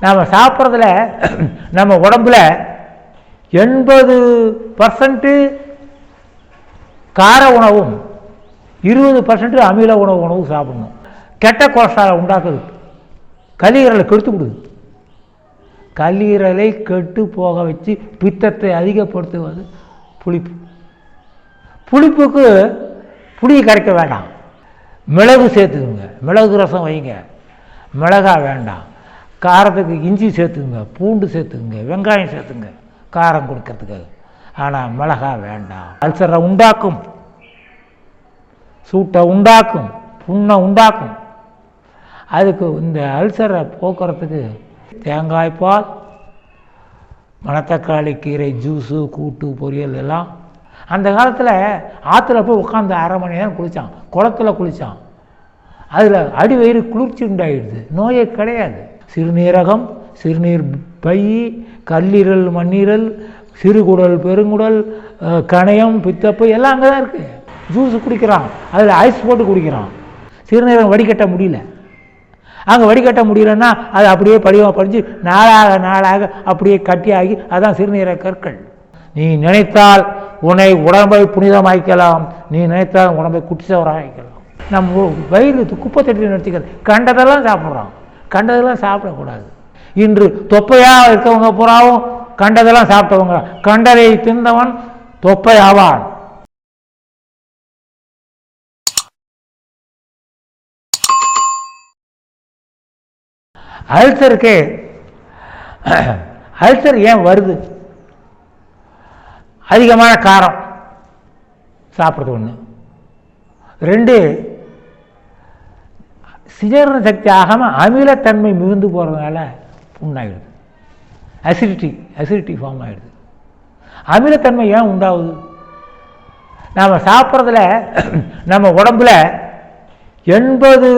நாம் சாப்பிட்றதுல நம்ம உடம்புல எண்பது பர்சன்ட்டு கார உணவும் இருபது பர்சன்ட் அமில உணவு உணவு சாப்பிடணும். கெட்ட கொலஸ்ட்ராலை உண்டாக்குது. கல்லீரலை கெடுத்து விடுது. கல்லீரலை கெட்டு போக வச்சு பித்தத்தை அதிகப்படுத்துவது புளிப்பு. புளிப்புக்கு புளியை கரைக்க வேண்டாம். மிளகு சேர்த்துக்குங்க. மிளகு ரசம் வைங்க. மிளகா வேண்டாம். காரத்துக்கு இஞ்சி சேர்த்துக்குங்க பூண்டு சேர்த்துக்குங்க வெங்காயம் சேர்த்துங்க காரம் கொடுக்கறதுக்காக ஆனால் மிளகா வேண்டாம். அல்சரை உண்டாக்கும். சூட்டை உண்டாக்கும். புண்ணை உண்டாக்கும். அதுக்கு இந்த அல்சரை போக்குறதுக்கு தேங்காய் பால் மணத்தக்காளி கீரை ஜூஸு கூட்டு பொரியல் எல்லாம். அந்த காலத்தில் ஆற்றுல போய் உட்காந்து அரை மணி நேரம் குளித்தான் குளத்துல குளித்தான் அதில் அடி வயிறு குளிர்ச்சி உண்டாயிடுது. நோயே கிடையாது. சிறுநீரகம் சிறுநீர் பை கல்லீரல் மண்ணீரல் சிறுகுடல் பெருங்குடல் கணையம் பித்தப்பை எல்லாம் அங்கே தான் இருக்குது ஜூஸ் குடிக்கிறான். அதில் ஐஸ் போட்டு குடிக்கிறான். சிறுநீரகம் வடிகட்ட முடியல. அங்கே வடிகட்ட முடியலன்னா அது அப்படியே படிவமாக படிஞ்சு நாளாக நாளாக அப்படியே கட்டியாகி அதான் சிறுநீரக கற்கள். நீ நினைத்தால் உன்னை உடம்பை புனிதமாக்கலாம். நீ நினைத்தால் உடம்பை குட்டிச்சவராக நம்ம வயிறு குப்பை தட்டி நிறுத்திக்கிறது. கண்டதெல்லாம் சாப்பிட்றான். கண்டதெல்லாம் சாப்பிடக்கூடாது. இன்று தொப்பையாக இருக்கவங்க புறாவும் கண்டதெல்லாம் சாப்பிட்டவங்க. கண்டதை தின்றவன் தொப்பை ஆவான் அல்சருக்கு அல்சர் ஏன் வருது? அதிகமான காரம். சாப்பிட்றது ஒன்று ரெண்டு சிஜரண சக்தி ஆகாமல் அமிலத்தன்மை மிகுந்து போகிறதுனால புண்ணாயிடுது அசிடிட்டி அசிடிட்டி ஃபார்ம் ஆகிடுது அமிலத்தன்மை ஏன் உண்டாகுது? நாம் சாப்பிட்றதுல நம்ம உடம்புல எண்பது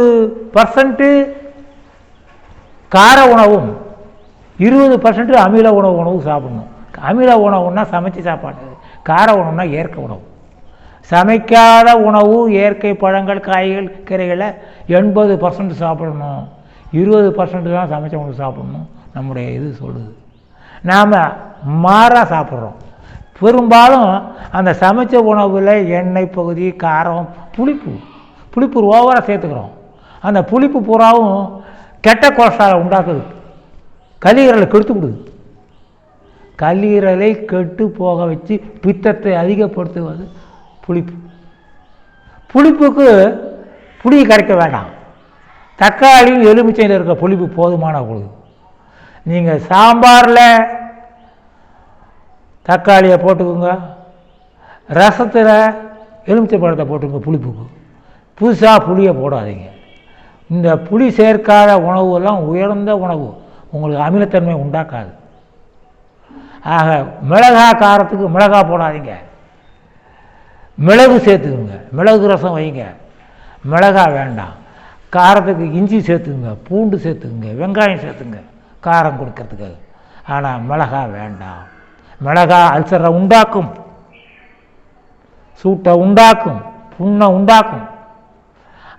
பர்சன்ட்டு கார உணவும் இருபது பர்சன்ட்டு அமில உணவு உணவு சாப்பிடணும். அமில உணவுன்னா சமைச்சு சாப்பாடு கார உணவுனா இயற்கை உணவு. சமைக்காத உணவு இயற்கை பழங்கள் காய்கள் கீரைகளை எண்பது பர்சன்ட் சாப்பிடணும். இருபது பர்சன்ட் தான் சமைச்ச உணவு சாப்பிடணும். நம்முடைய இது சொல்லுது. நாம் மாறாக சாப்பிட்றோம். பெரும்பாலும் அந்த சமைச்ச உணவில் எண்ணெய் பகுதி காரம் புளிப்பு புளிப்பு ஓவராக சேர்த்துக்கிறோம். அந்த புளிப்பு பூராவும் கெட்ட கொலஸ்ட்ராலை உண்டாக்குது. கல்லீரலை கெடுத்து விடுது. கல்லீரலை கெட்டு போக வச்சு பித்தத்தை அதிகப்படுத்துவது புளிப்பு. புளிப்புக்கு புளியை கரைக்க வேண்டாம். தக்காளியும் எலுமிச்சையில் இருக்க புளிப்பு போதுமான பொழுது. நீங்கள் சாம்பாரில் தக்காளியை போட்டுக்கோங்க. ரசத்தில் எலுமிச்சை பழத்தை போட்டுக்கோங்க புளிப்புக்கு. புதுசாக புளியை போடாதீங்க. இந்த புளி சேர்க்காத உணவு எல்லாம் உயர்ந்த உணவு. உங்களுக்கு அமிலத்தன்மை உண்டாக்காது. ஆக மிளகா காரத்துக்கு மிளகா போடாதீங்க. மிளகு சேர்த்துக்குங்க. மிளகு ரசம் வைங்க. மிளகா வேண்டாம். காரத்துக்கு இஞ்சி சேர்த்துக்குங்க. பூண்டு சேர்த்துக்குங்க. வெங்காயம் சேர்த்துங்க காரம் கொடுக்கறதுக்கு. ஆனால் மிளகா வேண்டாம். மிளகா அல்சரை உண்டாக்கும். சூட்டை உண்டாக்கும். புண்ணை உண்டாக்கும்.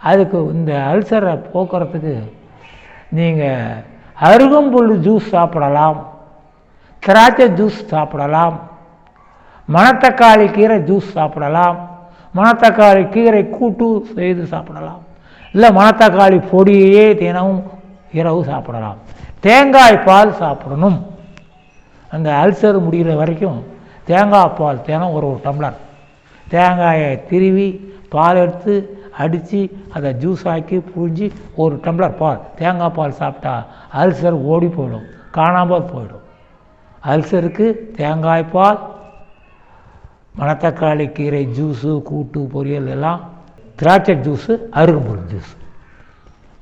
அதுக்கு இந்த அல்சரை போக்குறதுக்கு நீங்கள் அருகம்புல் ஜூஸ் சாப்பிடலாம். திராட்சை ஜூஸ் சாப்பிடலாம். மணத்தக்காளி கீரை ஜூஸ் சாப்பிடலாம். மணத்தக்காளி கீரை கூட்டு செய்து சாப்பிடலாம். இல்லை மணத்தக்காளி பொடியே தினமும் இரவு சாப்பிடலாம். தேங்காய் பால் சாப்பிடணும். அந்த அல்சர் முடிகிற வரைக்கும் தேங்காய் பால் தினம் ஒரு ஒரு டம்ளர். தேங்காயை திருவி பால் எடுத்து அடித்து அதை ஜூஸ் ஆக்கி புழிஞ்சி ஒரு டம்ளர் பால். தேங்காய் பால் சாப்பிட்டா அல்சர் ஓடி போயிடும். காணாமல் போயிடும். அல்சருக்கு தேங்காய் பால் மணத்தக்காளி கீரை ஜூஸு கூட்டு பொரியல் எல்லாம் திராட்சை ஜூஸு அருகம்புல் ஜூஸ்.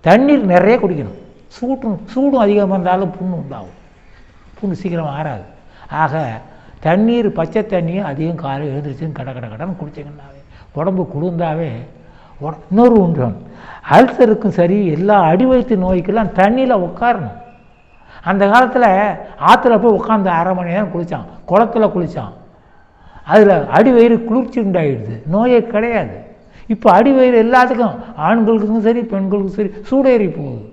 தண்ணீர் நிறைய குடிக்கணும். சூட்டும் சூடும் அதிகமாக இருந்தாலும் புண்ணு உண்டாகும். புண்ணு சீக்கிரம் ஆறாது. ஆக தண்ணீர் பச்சை தண்ணியும் அதிகம் காலையில் எழுந்திரிச்சுன்னு கட கட கடன் குடிச்சிங்கன்னாவே உடம்பு குளிர்ந்தாவே இன்னொரு ஒன்று அல்சருக்கும் சரி எல்லா அடி நோய்க்கெல்லாம் தண்ணியில் உட்காரணும். அந்த காலத்தில் ஆற்றுல போய் உட்காந்து அரை மணி நேரம் குளித்தான் குளத்துல குளித்தான் அதில் அடி வயிறு குளிர்ச்சி உண்டாயிடுது. நோயே கிடையாது. இப்போ அடிவயிறு எல்லாத்துக்கும் ஆண்களுக்கும் சரி பெண்களுக்கும் சரி சூடேறி போகுது.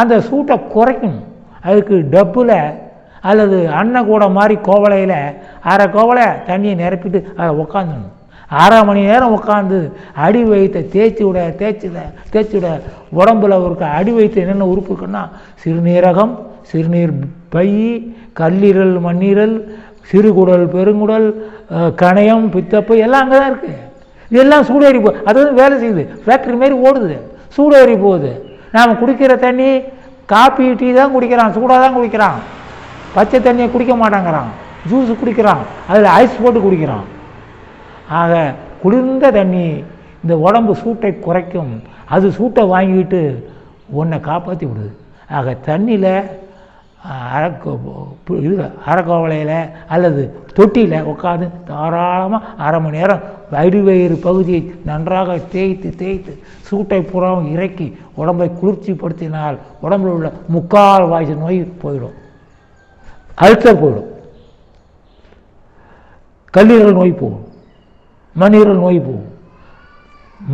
அந்த சூட்டை குறைக்கணும். அதுக்கு டப்பில் அல்லது அன்ன கூட மாதிரி கோவலையில் அரை கோவலை தண்ணியை நிரப்பிட்டு அதை உக்காந்துடணும். அரை மணி நேரம் உட்காந்து அடி வயிற்றை தேய்ச்சி விட தேய்ச்சி தேய்ச்சி விட உடம்புல இருக்க அடி வயிற்று என்னென்ன உறுப்பு இருக்குன்னா சிறுநீரகம் சிறுநீர் பை கல்லீரல் மண்ணீரல் சிறுகுடல் பெருங்குடல் கணையம் பித்தப்பை எல்லாம் அங்கே தான் இருக்குது இதெல்லாம் சூடேறி போ அது வந்து வேலை செய்யுது. ஃபேக்ட்ரி மாரி ஓடுது. சூடேறி போகுது. நாம் குடிக்கிற தண்ணி காப்பி டீ தான் குடிக்கிறான் சூடாக தான் குடிக்கிறான். பச்சை தண்ணியை குடிக்க மாட்டாங்கிறான். ஜூஸ் குடிக்கிறான். அதில் ஐஸ் போட்டு குடிக்கிறான். ஆக குளிர்ந்த தண்ணி இந்த உடம்பு சூட்டை குறைக்கும். அது சூட்டை வாங்கிட்டு உன்னை காப்பாற்றி விடுது. ஆக தண்ணியில் அரக்க இது அறக்கோவலையில் அல்லது தொட்டியில் உட்காந்து தாராளமாக அரை மணி நேரம் வயிறு பகுதியை நன்றாக தேய்த்து தேய்த்து சூட்டை புறம் இறக்கி உடம்பை குளிர்ச்சிப்படுத்தினால் உடம்பில் உள்ள முக்கால் வாய்ஸ் நோய் போயிடும். அல்சர் போயிடும். கல்லீரல் நோய் போகும். மண்ணீரல் நோய் போகும்.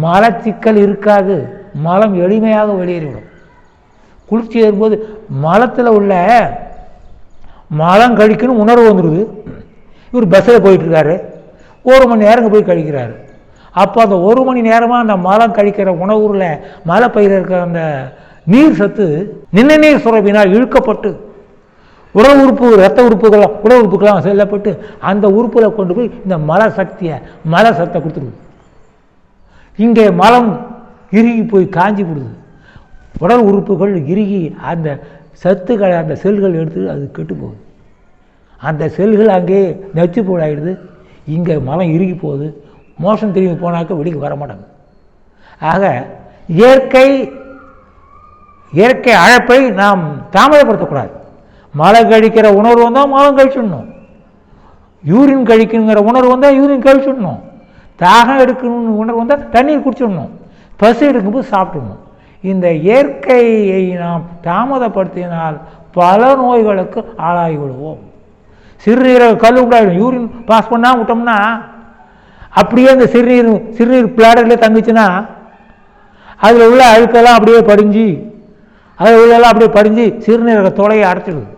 மலச்சிக்கல் இருக்காது. மலம் எளிமையாக வெளியேறிவிடும். குளிர்ச்சி ஏறும்போது மலத்தில் உள்ள மலம் கழிக்கணும் உணர்வு வந்துடுது இவர் பஸ்ஸில் போயிட்டுருக்காரு. ஒரு மணி நேரம் போய் கழிக்கிறாரு. அப்போ அந்த ஒரு மணி நேரமாக அந்த மலம் கழிக்கிற உணவுல மலை பயிர் இருக்கிற அந்த நீர் சத்து நின்ன நீர் சுரப்பினால் இழுக்கப்பட்டு உடல் உறுப்பு ரத்த உறுப்புகளாம் உடல் உறுப்புகளாக செல்லப்பட்டு அந்த உறுப்பில் கொண்டு போய் இந்த மல சக்தியை மல சத்தை கொடுத்துருது. இங்கே மலம் இறுகி போய் காஞ்சி விடுது உடல் உறுப்புகள் இறுகி அந்த சத்துக்களை அந்த செல்கள் எடுத்து அது கெட்டு போகுது அந்த செல்கள் அங்கே நச்சு போடாயிடுது இங்கே மலம் இறுகி போகுது. மோஷம் திரும்பி போனாக்க வெளிக்கு வர மாட்டாங்க. ஆக இயற்கை இயற்கை அழைப்பை நாம் தாமதப்படுத்தக்கூடாது. மலை கழிக்கிற உணர்வு வந்தால் மலம் கழிச்சுடணும். யூரின் கழிக்கணுங்கிற உணர்வு வந்தால் யூரின் கழிச்சுடணும். தாகம் எடுக்கணும்னு உணர்வு வந்தால் தண்ணீர் குடிச்சிடணும். பசி எடுக்கும்போது சாப்பிட்ணும் இந்த இயற்கையை நாம் தாமதப்படுத்தினால் பல நோய்களுக்கு ஆளாகி விடுவோம் சிறுநீரக கல் உண்டாயிடும் யூரின் பாஸ் பண்ணால் விட்டோம்னா அப்படியே அந்த சிறுநீர் சிறுநீர் பிளாடர்லேயே தங்குச்சுன்னா அதில் உள்ள அழுக்கெல்லாம் அப்படியே படிஞ்சு அதில் உள்ளெல்லாம் அப்படியே படிஞ்சு சிறுநீரக தொலையை அடைச்சிடுது.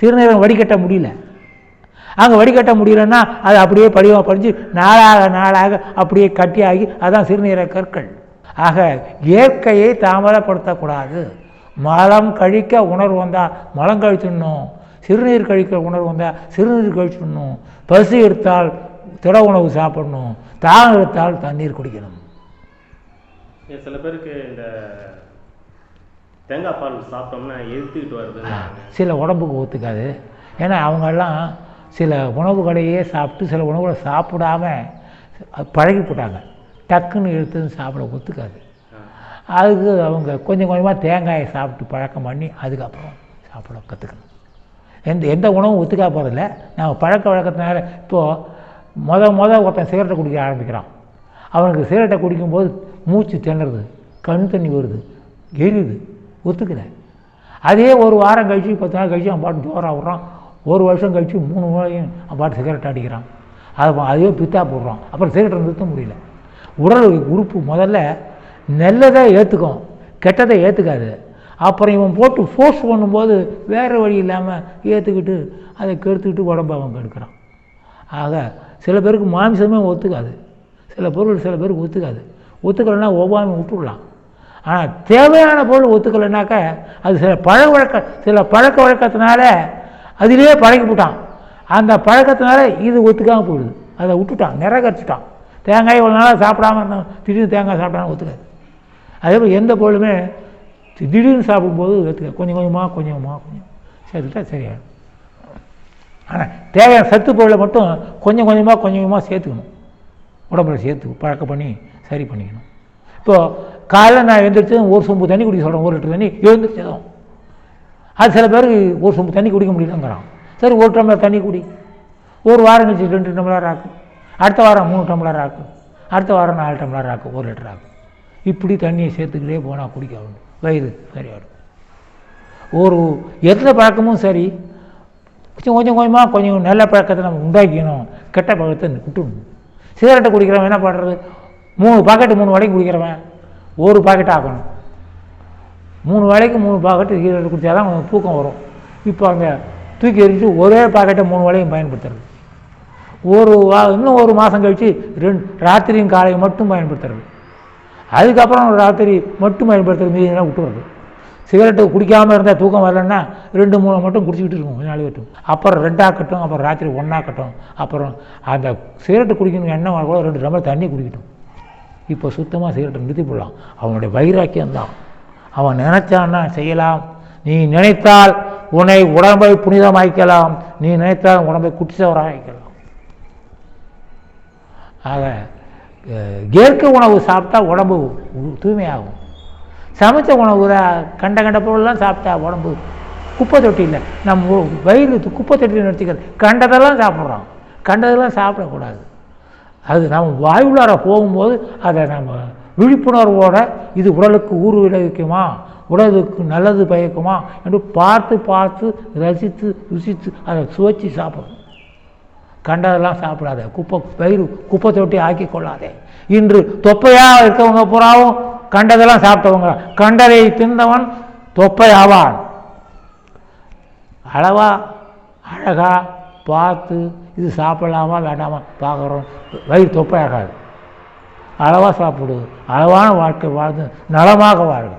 சிறுநீரகம் வடிகட்ட முடியல. அங்கே வடிகட்ட முடியலன்னா அது அப்படியே படிவமாக படிஞ்சு நாளாக நாளாக அப்படியே கட்டியாகி அதான் சிறுநீரக கற்கள். ஆக இயற்கையை தாமதப்படுத்தக்கூடாது. மலம் கழிக்க உணர்வு வந்தால் மலம் கழிச்சிடணும். சிறுநீர் கழிக்க உணர்வு வந்தால் சிறுநீர் கழிச்சிடணும். பசி எடுத்தால் திட உணவு சாப்பிடணும். தாகம் எடுத்தால் தண்ணீர் குடிக்கணும். சில பேருக்கு இந்த தேங்காய் பால் சாப்பிட்டோம்னா எதிர்த்துக்கிட்டு வருது சில உடம்புக்கு ஒத்துக்காது. ஏன்னா அவங்கெல்லாம் சில உணவுகளையே சாப்பிட்டு சில உணவுகளை சாப்பிடாம பழகி போட்டாங்க. டக்குன்னு எடுத்துன்னு சாப்பிட ஒத்துக்காது. அதுக்கு அவங்க கொஞ்சம் கொஞ்சமாக தேங்காயை சாப்பிட்டு பழக்கம் பண்ணி அதுக்கப்புறம் சாப்பிட கற்றுக்கணும் எந்த எந்த உணவும் ஒத்துக்கா போகிறதில்ல நம்ம பழக்க வழக்கத்தினால இப்போது முத முத ஒருத்தன் சிகரெட்டை குடிக்க ஆரம்பிக்கிறான். அவனுக்கு சிகரெட்டை குடிக்கும்போது மூச்சு திணறுது கண் தண்ணி வருது எரியுது ஒத்துக்கல. அதே ஒரு வாரம் கழிச்சு பத்து நாள் கழிச்சு அவன் பாட்டு ஜோராக விட்றான் ஒரு வருஷம் கழிச்சு மூணு முறையும் அவன் பாட்டு சிகரெட் அடிக்கிறான். அது அதுவே பித்தா போடுறான். அப்புறம் சிகரெட்டை நிறுத்த முடியல. உடல் உறுப்பு முதல்ல நல்லதை ஏற்றுக்கும் கெட்டதை ஏற்றுக்காது அப்புறம் இவன் போட்டு ஃபோர்ஸ் பண்ணும்போது வேறு வழி இல்லாமல் ஏற்றுக்கிட்டு அதை கெடுத்துக்கிட்டு உடம்பை அவன் கெடுக்கிறான். ஆக சில பேருக்கு மாமிசமே ஒத்துக்காது. சில பொருள் சில பேருக்கு ஒத்துக்காது. ஒத்துக்கலைன்னா ஒவ்வாமை விட்டுடலாம். ஆனால் தேவையான பொருள் ஒத்துக்கலைனாக்கா அது சில பழக்க வழக்க சில பழக்க வழக்கத்தினால அதிலே பழகி போட்டான் அந்த பழக்கத்தினால இது ஒத்துக்காமல் போயிடுது. அதை விட்டுட்டான் நிறகரிச்சிட்டான் தேங்காய் இவ்வளோ நாளாக சாப்பிடாம இருந்தோம் திடீர்னு தேங்காய் சாப்பிடாம ஒத்துக்காது. அதே போல் எந்த பொருளுமே திடீர்னு சாப்பிடும்போது ஒத்துக்க கொஞ்சம் கொஞ்சமாக கொஞ்சம் கொஞ்சமாக கொஞ்சம் சேர்த்துட்டா சரியாயிடும். ஆனால் தேவையான சத்து பொருளை மட்டும் கொஞ்சம் கொஞ்சமாக கொஞ்சம் கொஞ்சமாக சேர்த்துக்கணும். உடம்புல சேர்த்து பழக்கம் பண்ணி சரி பண்ணிக்கணும். இப்போது காலைல நான் எழுந்திரிச்சதும் ஒரு சொம்பு தண்ணி குடிக்க சொல்கிறேன் ஒரு லிட்டர் தண்ணி எழுந்திரிச்சதும் அது சில பேருக்கு ஒரு சொம்பு தண்ணி குடிக்க முடியலங்கிறான் சரி ஒரு டம்ளர் தண்ணி குடி. ஒரு வாரம் கழிச்சு ரெண்டு டம்ளர் ஆகும். அடுத்த வாரம் மூணு டம்ளர் ஆக்கும் அடுத்த வாரம் நாலு டம்ளர் ஆக்கும் ஒரு லிட்டர் ஆகும் இப்படி தண்ணியை சேர்த்துக்கிட்டே போனால் குடிக்க வேண்டும். வயிறு சரியாயிடும் ஒரு எந்த பழக்கமும் சரி. கொஞ்சம் கொஞ்சம் கொஞ்சமாக கொஞ்சம் நல்ல பழக்கத்தை நம்ம உண்டாக்கணும் கெட்ட பழக்கத்தை விட்டுடணும். சிகரெட்டை குடிக்கிறவன் என்ன பண்ணுறது மூணு பாக்கெட்டு மூணு வடைக்கு குடிக்கிறவன் ஒரு பாக்கெட் ஆக்கணும். மூணு வேளைக்கு மூணு பாக்கெட்டு சிகரெட் குடித்தா தான் தூக்கம் வரும். இப்போ அங்கே தூக்கி எறிஞ்சிட்டு ஒரே பாக்கெட்டை மூணு வலையும் பயன்படுத்துறது. ஒரு வா இன்னும் ஒரு மாதம் கழித்து ரெண்டு ராத்திரியும் காலையும் மட்டும் பயன்படுத்துறது. அதுக்கப்புறம் ராத்திரி மட்டும் பயன்படுத்துறது மீதியெல்லாம் விட்டுறது சிகரெட்டு குடிக்காமல் இருந்தால் தூக்கம் வரலன்னா ரெண்டு மூணு மட்டும் குடிச்சிக்கிட்டு இருக்கும் கொஞ்ச நாள் கட்டும் அப்புறம் ரெண்டாக்கட்டும் அப்புறம் ராத்திரி ஒன்றாக்கட்டும் அப்புறம் அந்த சிகரெட்டு குடிக்கணும் எண்ணம் கூட ரெண்டு டம்ளர் தண்ணி குடிக்கட்டும். இப்போ சுத்தமாக சிகரெட்டை நிறுத்தி போடலாம். அவனுடைய வைராக்கியம் தான். அவன் நினைச்சான்னா செய்யலாம். நீ நினைத்தால் உன்னை உடம்பை புனிதமாக்கலாம். நீ நினைத்தால் உடம்பை குடிச்சவராக ஆக இயற்கை உணவு சாப்பிட்டா உடம்பு தூய்மையாகும். சமைச்ச உணவு கண்ட கண்ட பொருள்லாம் சாப்பிட்டா உடம்பு குப்பை தொட்டியில் நம்ம வயிறு குப்பை தொட்டியில் நிறுத்திக்கிறது கண்டதெல்லாம் சாப்பிட்றோம். கண்டதெல்லாம் சாப்பிடக்கூடாது. அது நம்ம வாயுள்ளார போகும்போது அதை நம்ம விழிப்புணர்வோட இது உடலுக்கு ஊறு விளைவிக்குமா? உடலுக்கு நல்லது பயக்குமா? என்று பார்த்து பார்த்து ரசித்து ருசித்து அதை சுவைச்சு சாப்பிடணும். கண்டதெல்லாம் சாப்பிடாத. குப்பை வயிறு குப்பை தொட்டி ஆக்கி கொள்ளாதே. இன்று தொப்பையாக இருக்கவங்க பூராவும் கண்டதெல்லாம் சாப்பிட்டவங்க. கண்டதை தின்றவன் தொப்பை ஆவான் அளவா அழகா பார்த்து இது சாப்பிடலாமா வேண்டாமா பார்க்குறோம். வயிறு தொப்பையாகாது. அளவாக சாப்பிடு. அளவான வாழ்க்கை வாழ்ந்து நலமாக வாழ்க.